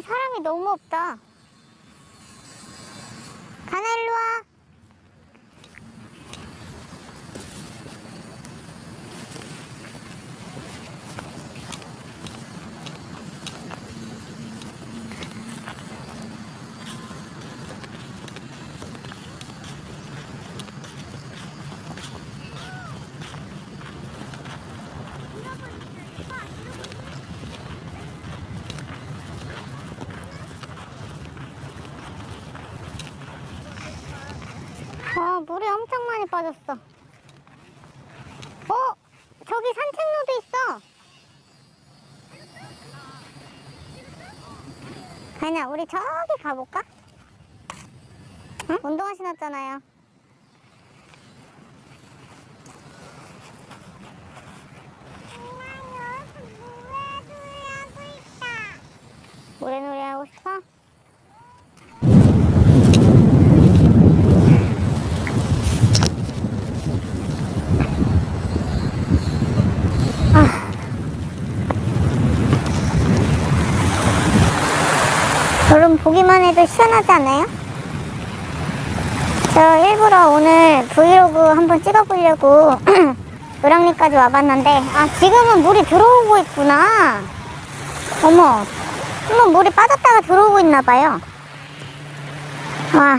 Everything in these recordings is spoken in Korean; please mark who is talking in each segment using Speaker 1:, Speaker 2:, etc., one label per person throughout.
Speaker 1: 사람이 너무 없다. 물이 엄청 많이 빠졌어. 어? 저기 산책로도 있어. 가냐, 우리 저기 가볼까? 응? 운동화 신었잖아요. 모래놀이 하고 싶어? 보기만 해도 시원하지 않아요? 저 일부러 오늘 브이로그 한번 찍어보려고 을왕리까지 와봤는데 아 지금은 물이 들어오고 있구나. 어머 한번 물이 빠졌다가 들어오고 있나봐요. 와.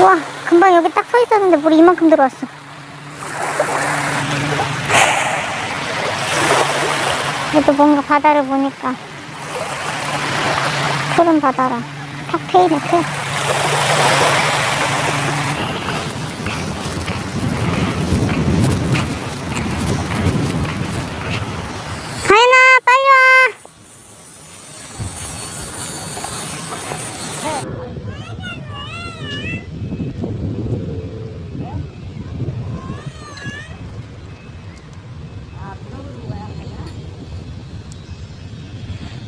Speaker 1: 우와 금방 여기 딱 서 있었는데 물이 이만큼 들어왔어 그래도 뭔가 바다를 보니까 푸른 바다라 탁 트이네 트 가연아 빨리 와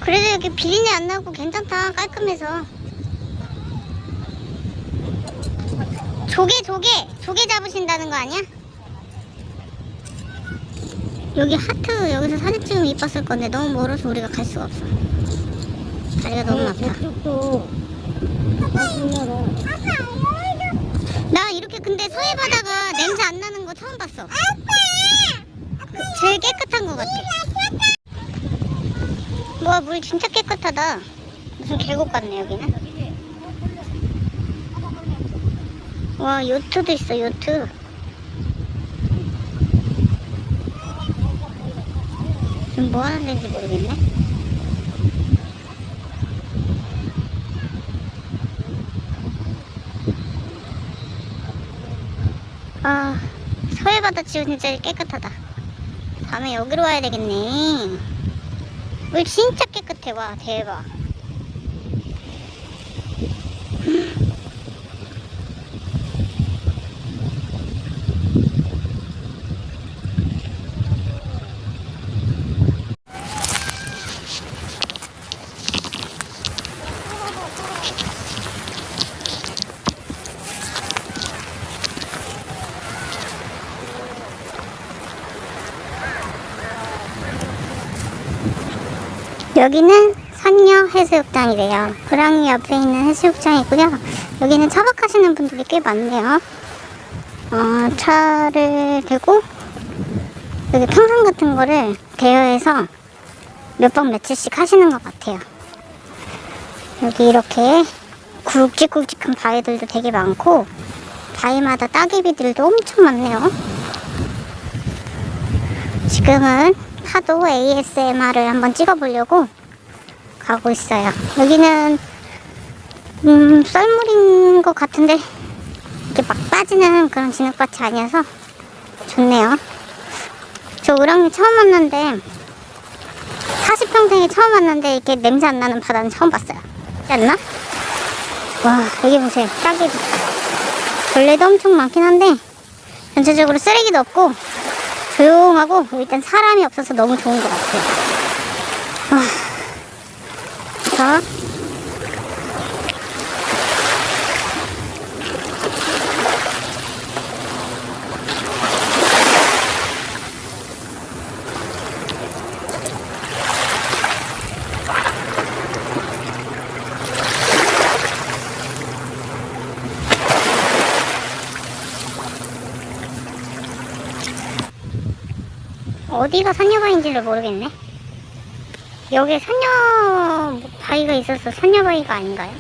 Speaker 1: 그래도 여기 비린내 안 나고 괜찮다 깔끔해서. 조개 조개! 조개 잡으신다는 거 아니야? 여기 하트 여기서 사진 찍으면 이뻤을 건데 너무 멀어서 우리가 갈 수가 없어. 다리가 너무 아파.
Speaker 2: 저쪽도
Speaker 1: 나 이렇게 근데 서해 바다가 냄새 안 나는 거 처음 봤어. 제일 깨끗한 거 같아 와 물 진짜 깨끗하다. 무슨 계곡 같네 여기는. 와 요트도 있어 요트. 지금 뭐 하는 데인지 모르겠네. 아 서해바다 지금 진짜 깨끗하다. 다음에 여기로 와야 되겠네 물 진짜 깨끗해 와 대박 여기는 선녀 해수욕장이래요. 고랑이 옆에 있는 해수욕장이고요. 여기는 차박하시는 분들이 꽤 많네요. 어, 차를 대고 여기 평상 같은 거를 대여해서 몇 번 며칠씩 하시는 것 같아요. 여기 이렇게 굵직굵직한 바위들도 되게 많고 바위마다 따개비들도 엄청 많네요. 지금은 파도 ASMR을 한번 찍어보려고 가고 있어요. 여기는 음, 썰물인 것 같은데 이렇게 막 빠지는 그런 진흙밭이 아니어서 좋네요. 저 우랑이 처음 왔는데 40평생에 처음 왔는데 이렇게 냄새 안 나는 바다는 처음 봤어요. 않나? 와 여기 보세요. 딱이 벌레도 엄청 많긴 한데 전체적으로 쓰레기도 없고 조용하고 일단 사람이 없어서 너무 좋은 것 같아요. 어디가 선녀바위인지를 모르겠네. 여기에 선녀바위가 있어서 선녀바위가 아닌가요?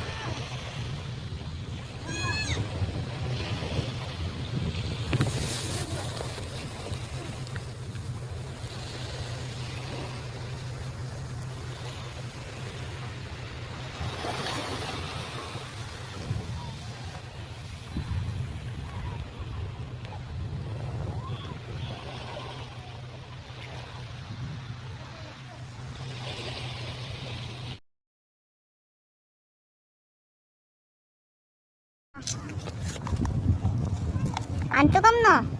Speaker 1: 안 뜨겁노?